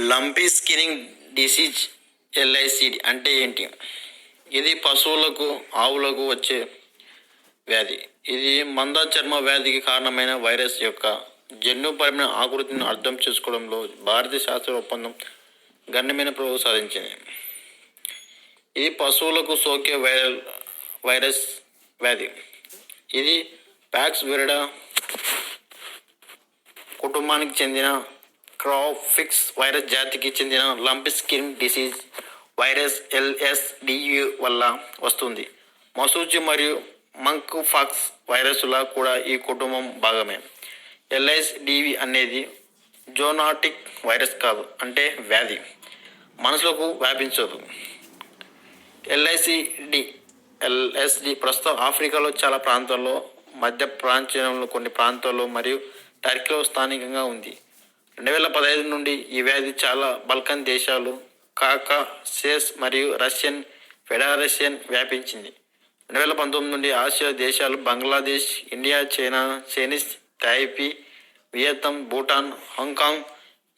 Lumpy స్కిన్నింగ్ disease ఎల్ఐసిడి అంటే ఏంటి? ఇది పశువులకు ఆవులకు వచ్చే వ్యాధి. ఇది మంద చర్మ వ్యాధికి కారణమైన వైరస్ యొక్క జన్యుపరమైన ఆకృతిని అర్థం చేసుకోవడంలో భారతీయ శాస్త్ర ఒప్పందం గణ్యమైన ప్రభు సాధించింది. ఇది పశువులకు సోకే వైరల్ వైరస్ వ్యాధి. ఇది ప్యాక్స్ విరడా కుటుంబానికి చెందిన క్రాఫిక్స్ వైరస్ జాతికి చెందిన లంపి స్కిన్ డిసీజ్ వైరస్ ఎల్ఎస్డియు వల్ల వస్తుంది. మసూచి మరియు మంక్ ఫాక్స్ వైరస్ల కూడా ఈ కుటుంబం భాగమే. ఎల్ఎస్డివి అనేది జోనాటిక్ వైరస్ కాదు అంటే వ్యాధి. మనసులకు వ్యాపించదు. ఎల్ఐసిడి ఎల్ఎస్డి ప్రస్తుతం ఆఫ్రికాలో చాలా ప్రాంతాల్లో మధ్య ప్రాంతంలో కొన్ని ప్రాంతాల్లో మరియు టర్కీలో స్థానికంగా ఉంది. రెండు వేల పదహైదు నుండి ఈ వ్యాధి చాలా బల్కన్ దేశాలు కాకా సేస్ మరియు రష్యన్ ఫెడరేషన్ వ్యాపించింది. రెండు వేల పంతొమ్మిది నుండి ఆసియా దేశాలు Bangladesh India China Chinese Taipei Vietnam Bhutan Hong Kong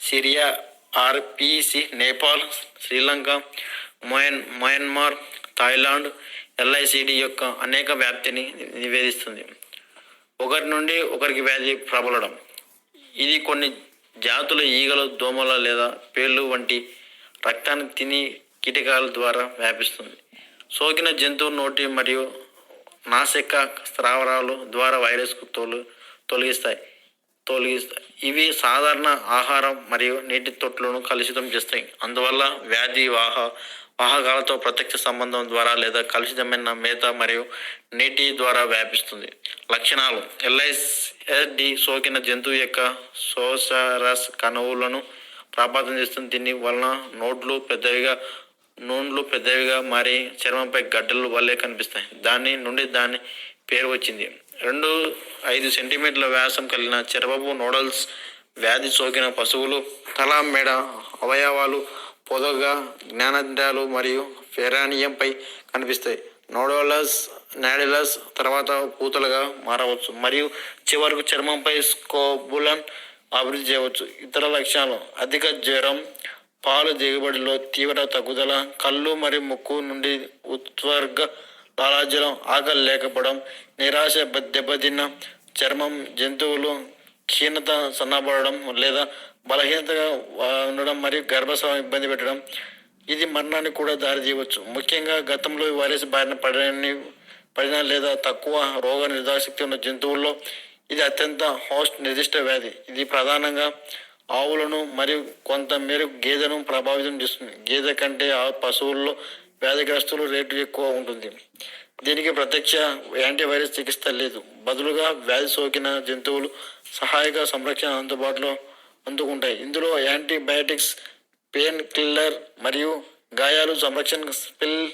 Syria RPC Nepal Sri Lanka Mayan Myanmar Thailand ఎల్ఐసిడి యొక్క అనేక వ్యాప్తిని నివేదిస్తుంది. ఒకరి నుండి ఒకరికి వ్యాధి ప్రబలడం. ఇది కొన్ని జాతుల ఈగలు దోమల లేదా పేర్లు వంటి రక్తాన్ని తిని కీటకాల ద్వారా వ్యాపిస్తుంది. సోకిన జంతువు నోటి మరియు నాసిక స్రావరాలు ద్వారా వైరస్కు తోలు తొలగిస్తాయి. తొలగిస్తాయి. ఇవి సాధారణ ఆహారం మరియు నీటి తొట్లను కలుషితం చేస్తాయి. అందువల్ల వ్యాధి వాహ వాహకాలతో ప్రత్యక్ష సంబంధం ద్వారా లేదా కలుషితమైన మేత మరియు నీటి ద్వారా వ్యాపిస్తుంది. లక్షణాలు. ఎల్ఐఎస్డి సోకిన జంతువు యొక్క సోసరస్ కణువులను ప్రభావితం చేస్తుంది. దీని వలన నోట్లు పెద్దవిగా నూనెలు పెద్దవిగా మారి చర్మంపై గడ్డలు వల్లే కనిపిస్తాయి. దాని నుండి దాని పేరు వచ్చింది. రెండు ఐదు సెంటీమీటర్ల వ్యాసం కలిగిన చర్మపు నోడల్స్ వ్యాధి సోకిన పశువులు తల మెడ అవయవాలు పొదగా జ్ఞానేంద్రియాలు మరియు ఫెరానియంపై కనిపిస్తాయి. నోడోలస్ నాడిలస్ తర్వాత పూతలుగా మారవచ్చు మరియు చివరకు చర్మంపై స్కోబులన్ అభివృద్ధి చేయవచ్చు. ఇతర లక్షణాలు అధిక జ్వరం పాలు దిగుబడిలో తీవ్ర తగ్గుదల కళ్ళు మరియు ముక్కు నుండి ఉత్వర్గ లాలాజలం ఆకలి లేకపోవడం నిరాశ బ- దెబ్బతిన్న చర్మం జంతువులు క్షీణత సన్నబడడం లేదా బలహీనతగా ఉండడం మరియు గర్భస్రావం ఇబ్బంది పెట్టడం ఇది మరణానికి కూడా దారి తీయవచ్చు. ముఖ్యంగా గతంలో ఈ వైరస్ బారిన పడని పడిన లేదా తక్కువ రోగ నిరోధక శక్తి ఉన్న జంతువుల్లో ఇది అత్యంత హోస్ట్ నిర్దిష్ట వ్యాధి. ఇది ప్రధానంగా ఆవులను మరియు కొంతమేరకు గేదెను ప్రభావితం చేస్తుంది. గేదె కంటే ఆ పశువుల్లో వ్యాధిగ్రస్తులు రేటు ఎక్కువ ఉంటుంది. దీనికి ప్రత్యక్ష యాంటీవైరస్ చికిత్స లేదు. బదులుగా వ్యాధి సోకిన జంతువులు సహాయక సంరక్షణ అందుబాటులో అందుకుంటాయి. ఇందులో యాంటీబయాటిక్స్ పెయిన్ కిల్లర్ మరియు గాయాలు సంరక్షణ స్పిల్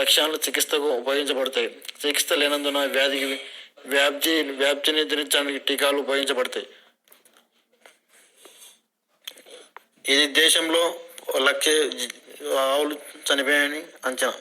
లక్షణాలు చికిత్సకు ఉపయోగించబడతాయి. చికిత్స లేనందున వ్యాధికి వ్యాప్తి వ్యాప్తిని దించడానికి టీకాలు ఉపయోగించబడతాయి. ఇది దేశంలో లక్ష ఆవులు చనిపోయాయని అంచనా.